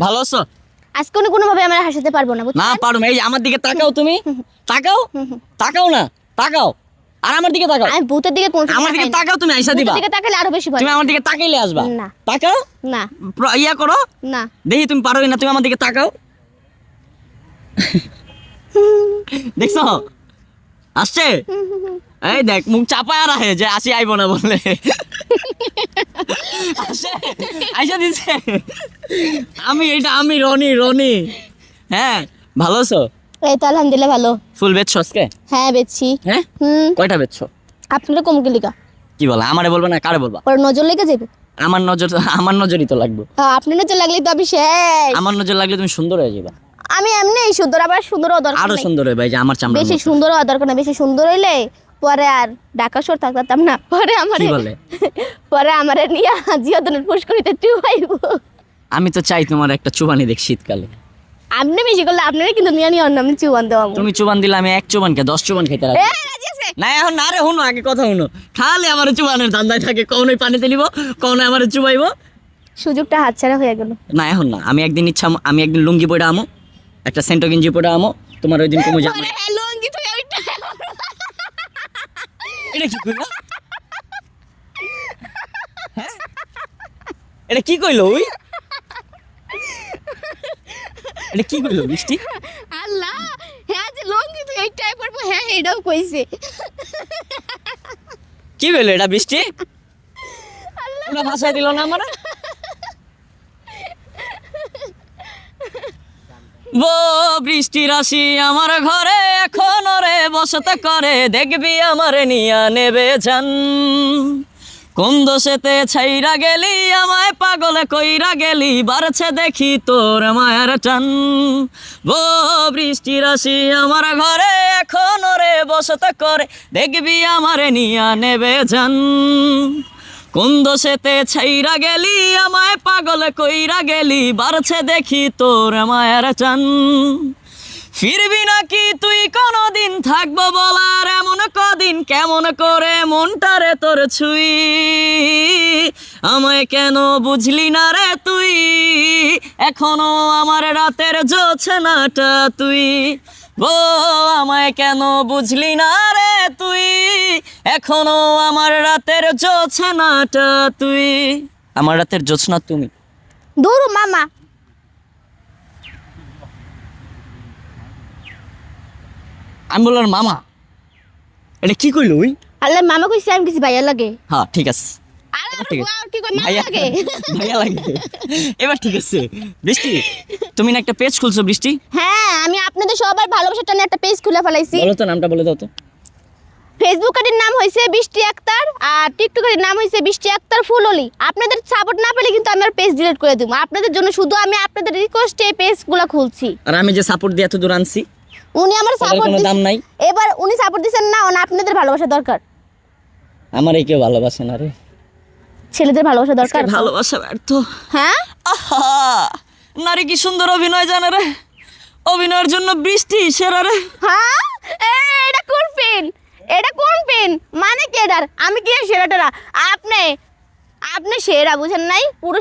ভালো আছো? আজকে উনি কোনোভাবে আমরা হাসাতে পারব না না পারো এই আমার দিকে তাকাও তুমি। তাকাও? তাকাও না। তাকাও। আর আমার দিকে তাকাও। আমি ভূতের দিকে কোন আমার দিকে তাকাও তুমি আইসা দিবা। দিকে তাকালে আরও বেশি ভয় তুমি আমার দিকে তাকাইলে আসবা। না। তাকাও। না। ইয়া করো। না। দেখি তুমি পারো না তুমি আমার দিকে তাকাও। দেখছ? আসছে? এই দেখ মুখ চাপায় রাখে যে আসি আইব না বলে। আসে? আইসা দিছে? আমি এটা আমি রনি রনি। হ্যাঁ ভালো আছো? এই তো আলহামদুলিল্লাহ ভালো। ফুল বেচছো আজকে? হ্যাঁ বেচছি। হ্যাঁ? হুম। কয়টা বেচছো? আপনারা কম গেলিকা কি বলে আমারে বলবে না কারে বলবা? ওর নজর লেগে যাবে? আমার নজর আমার নজরই তো লাগবে। হ্যাঁ, আপনার নজর লাগলে তো আমি শেষ আমার নজর লাগলে তুমি সুন্দর হয়ে যাবে। আমি এমনি এই সুন্দর আবার সুন্দর দরকার আরও সুন্দর হবে এই যে আমার চামড়া বেশি সুন্দর হওয়া দরকার না বেশি সুন্দর হইলে পরে আর ঢাকা শোর থাকতাম না পরে আমার কি বলে? পরে আমার নিয়ে জিয়াদনের পুষ্করিতে চুবাইব। আমি তো চাই তোমার একটা চুবানি দেখ শীতকালে। আপনি বেশি করলে আপনারা কিন্তু নিয়ে নিয়ে অন্য আমি চুবান দেওয়া তুমি চুবান দিলে আমি এক চুবানকে দশ চুবান খেতে রাখব না এখন না রে হুনো আগে কথা হুনো খালি আমার চুবানের ধান্দায় থাকে কখনোই পানিতে নিব কখনো আমার চুবাইবো। সুযোগটা হাতছাড়া হয়ে গেল। না এখন না আমি একদিন ইচ্ছা আমি একদিন লুঙ্গি পরে আমো একটা সেন্টো গেঞ্জি পরে আমো তোমার ওই দিন কমে যাবে। এটা কি কইলো? হ্যাঁ? এটা কি কইলো ওই? এটা কি কইলো বৃষ্টি আল্লাহ হ্যাঁ যে লঙ্গিত এইটাই পড়ব হ্যাঁ এটাও কইছে। কি কইলো এটা বৃষ্টি পুরো ভাষায় দিল না আমার? বো বৃষ্টি রাশি আমার ঘরে এখন রে, বসতে করে, দেখবি আমার নিয়া নেবে যান কোন দোষেতে ছাইরা গেলি, আমায় পাগলে কইরা গেলি, বাড়ছে দেখি তোর মায়ের টান। বো বৃষ্টি রাশি আমার ঘরে এখন রে, বসতে করে, দেখবি আমার নিয়া নেবে যান কোন দোষেতে ছাইরা গেলি, আমায় পাগল কইরা গেলি, বাড়ছে দেখি তোর মায়ের চান। ফিরবি নাকি তুই কোনো কোনদিন থাকব বলার, এমন কদিন কেমন করে মনটারে তোর ছুই। আমায় কেন বুঝলি না রে তুই, এখনও আমার রাতের জোছনাটা তুই। ও, আমায় কেন বুঝলি না রে তুই? এখনও আমার রাতের জোছনাটা তুই। আমার রাতের জোছনা তুমি। দূর মামা। আমি বললাম মামা এটা কি কইলো ওই? আল্লাহ মামা কইছে আমি কিছু ভাইয়া লাগে। হ্যাঁ ঠিক আছে। এবার ঠিক বৃষ্টি তুমি না একটা পেজ খুলছো বৃষ্টি? হ্যাঁ আমি আপনাদের সবার ভালোবাসার টানে একটা পেজ খুলে ফেলাইছি। বলো তো নামটা বলে দাও তো। ফেসবুকের নাম হয়েছে বৃষ্টি আক্তার আর টিকটক টিকটকের নাম হয়েছে বৃষ্টি আক্তার ফুললি। আপনাদের সাপোর্ট না পেলে কিন্তু আমি আর পেজ ডিলিট করে দেবো। আপনাদের জন্য শুধু আমি আপনাদের রিকোয়েস্টে এই পেজগুলো খুলছি। আর আমি যে সাপোর্ট দিয়ে এত দূর আনছি উনি আমার সাপোর্ট কোনো দাম নাই। এবার উনি সাপোর্ট দিচ্ছেন না না আপনাদের ভালোবাসা দরকার। আমার এই কেউ ভালোবাসে না রে। ছেলেদের ভালোবাসা দরকার। ভালোবাসা ব্যর্থ। হ্যাঁ? আহা! নারী কি সুন্দর অভিনয় জানে রে? অভিনয়ের জন্য বৃষ্টি সেরা রে। হ্যাঁ এ, এটা কোন পেন এটা কোন পেন মানে কি সেরাটা আমি সেরাটারা আপনি আপনি সেরা বুঝেন নাই পুরো